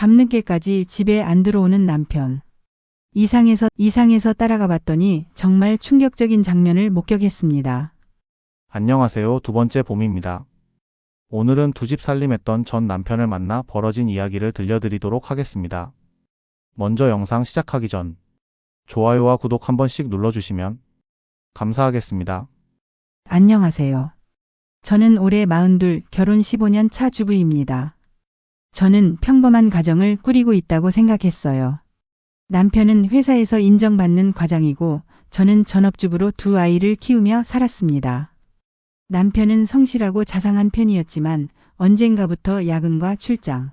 밤늦게까지 집에 안 들어오는 남편. 이상해서 이상해서 따라가 봤더니 정말 충격적인 장면을 목격했습니다. 안녕하세요. 두 번째 봄입니다. 오늘은 두 집 살림했던 전 남편을 만나 벌어진 이야기를 들려드리도록 하겠습니다. 먼저 영상 시작하기 전 좋아요와 구독 한 번씩 눌러주시면 감사하겠습니다. 안녕하세요. 저는 올해 42 결혼 15년 차 주부입니다. 저는 평범한 가정을 꾸리고 있다고 생각했어요. 남편은 회사에서 인정받는 과장이고 저는 전업주부로 두 아이를 키우며 살았습니다. 남편은 성실하고 자상한 편이었지만 언젠가부터 야근과 출장,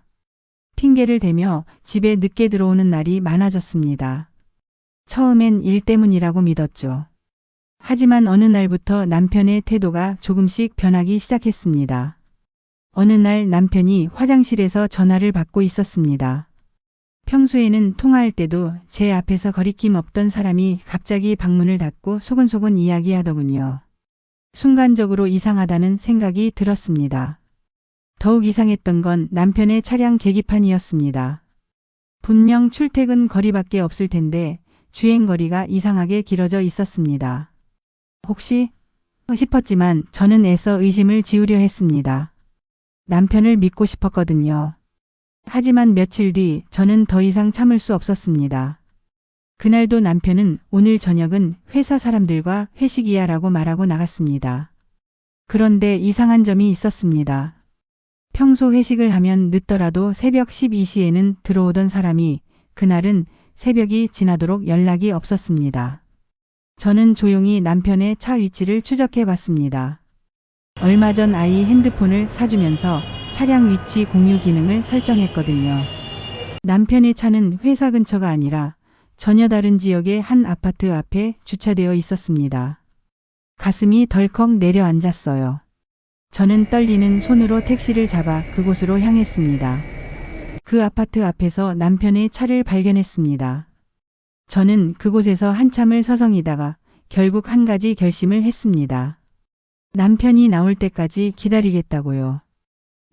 핑계를 대며 집에 늦게 들어오는 날이 많아졌습니다. 처음엔 일 때문이라고 믿었죠. 하지만 어느 날부터 남편의 태도가 조금씩 변하기 시작했습니다. 어느 날 남편이 화장실에서 전화를 받고 있었습니다. 평소에는 통화할 때도 제 앞에서 거리낌 없던 사람이 갑자기 방문을 닫고 소곤소곤 이야기하더군요. 순간적으로 이상하다는 생각이 들었습니다. 더욱 이상했던 건 남편의 차량 계기판이었습니다. 분명 출퇴근 거리밖에 없을 텐데 주행거리가 이상하게 길어져 있었습니다. 혹시 싶었지만 저는 애써 의심을 지우려 했습니다. 남편을 믿고 싶었거든요. 하지만 며칠 뒤 저는 더 이상 참을 수 없었습니다. 그날도 남편은 오늘 저녁은 회사 사람들과 회식이야 라고 말하고 나갔습니다. 그런데 이상한 점이 있었습니다. 평소 회식을 하면 늦더라도 새벽 12시에는 들어오던 사람이 그날은 새벽이 지나도록 연락이 없었습니다. 저는 조용히 남편의 차 위치를 추적해 봤습니다. 얼마 전 아이 핸드폰을 사주면서 차량 위치 공유 기능을 설정했거든요. 남편의 차는 회사 근처가 아니라 전혀 다른 지역의 한 아파트 앞에 주차되어 있었습니다. 가슴이 덜컥 내려앉았어요. 저는 떨리는 손으로 택시를 잡아 그곳으로 향했습니다. 그 아파트 앞에서 남편의 차를 발견했습니다. 저는 그곳에서 한참을 서성이다가 결국 한 가지 결심을 했습니다. 남편이 나올 때까지 기다리겠다고요.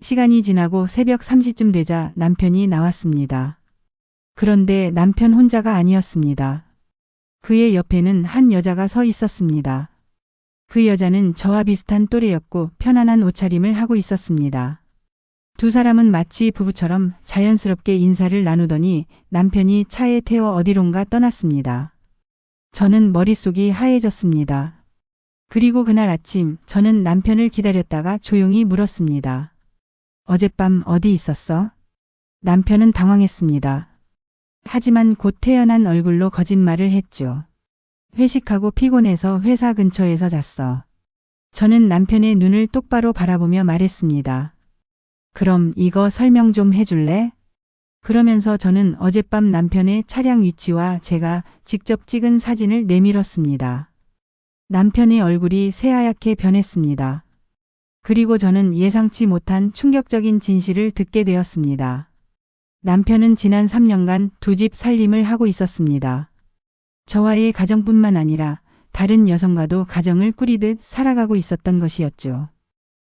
시간이 지나고 새벽 3시쯤 되자 남편이 나왔습니다. 그런데 남편 혼자가 아니었습니다. 그의 옆에는 한 여자가 서 있었습니다. 그 여자는 저와 비슷한 또래였고 편안한 옷차림을 하고 있었습니다. 두 사람은 마치 부부처럼 자연스럽게 인사를 나누더니 남편이 차에 태워 어디론가 떠났습니다. 저는 머릿속이 하얘졌습니다. 그리고 그날 아침 저는 남편을 기다렸다가 조용히 물었습니다. 어젯밤 어디 있었어? 남편은 당황했습니다. 하지만 곧 태어난 얼굴로 거짓말을 했죠. 회식하고 피곤해서 회사 근처에서 잤어. 저는 남편의 눈을 똑바로 바라보며 말했습니다. 그럼 이거 설명 좀 해줄래? 그러면서 저는 어젯밤 남편의 차량 위치와 제가 직접 찍은 사진을 내밀었습니다. 남편의 얼굴이 새하얗게 변했습니다. 그리고 저는 예상치 못한 충격적인 진실을 듣게 되었습니다. 남편은 지난 3년간 두 집 살림을 하고 있었습니다. 저와의 가정뿐만 아니라 다른 여성과도 가정을 꾸리듯 살아가고 있었던 것이었죠.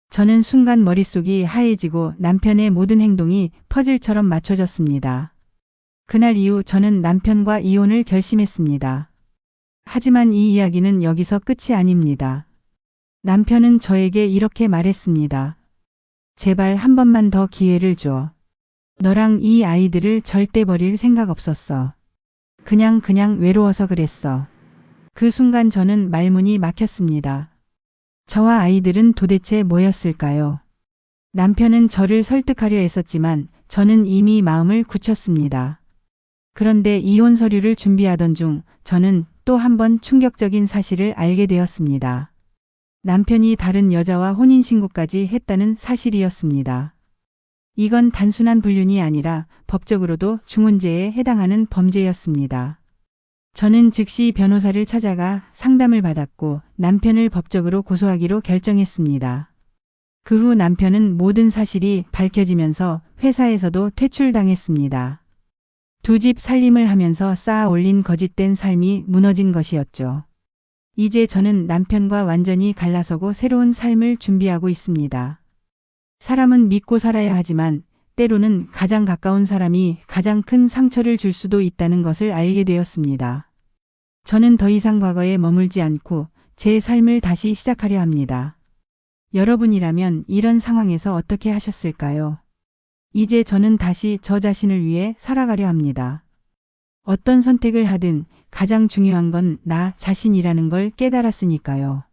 저는 순간 머릿속이 하얘지고 남편의 모든 행동이 퍼즐처럼 맞춰졌습니다. 그날 이후 저는 남편과 이혼을 결심했습니다. 하지만 이 이야기는 여기서 끝이 아닙니다. 남편은 저에게 이렇게 말했습니다. 제발 한 번만 더 기회를 줘. 너랑 이 아이들을 절대 버릴 생각 없었어. 그냥 그냥 외로워서 그랬어. 그 순간 저는 말문이 막혔습니다. 저와 아이들은 도대체 뭐였을까요? 남편은 저를 설득하려 했었지만 저는 이미 마음을 굳혔습니다. 그런데 이혼 서류를 준비하던 중 저는 또 한 번 충격적인 사실을 알게 되었습니다. 남편이 다른 여자와 혼인신고까지 했다는 사실이었습니다. 이건 단순한 불륜이 아니라 법적으로도 중혼죄에 해당하는 범죄였습니다. 저는 즉시 변호사를 찾아가 상담을 받았고 남편을 법적으로 고소하기로 결정했습니다. 그 후 남편은 모든 사실이 밝혀지면서 회사에서도 퇴출당했습니다. 두 집 살림을 하면서 쌓아 올린 거짓된 삶이 무너진 것이었죠. 이제 저는 남편과 완전히 갈라서고 새로운 삶을 준비하고 있습니다. 사람은 믿고 살아야 하지만 때로는 가장 가까운 사람이 가장 큰 상처를 줄 수도 있다는 것을 알게 되었습니다. 저는 더 이상 과거에 머물지 않고 제 삶을 다시 시작하려 합니다. 여러분이라면 이런 상황에서 어떻게 하셨을까요? 이제 저는 다시 저 자신을 위해 살아가려 합니다. 어떤 선택을 하든 가장 중요한 건 나 자신이라는 걸 깨달았으니까요.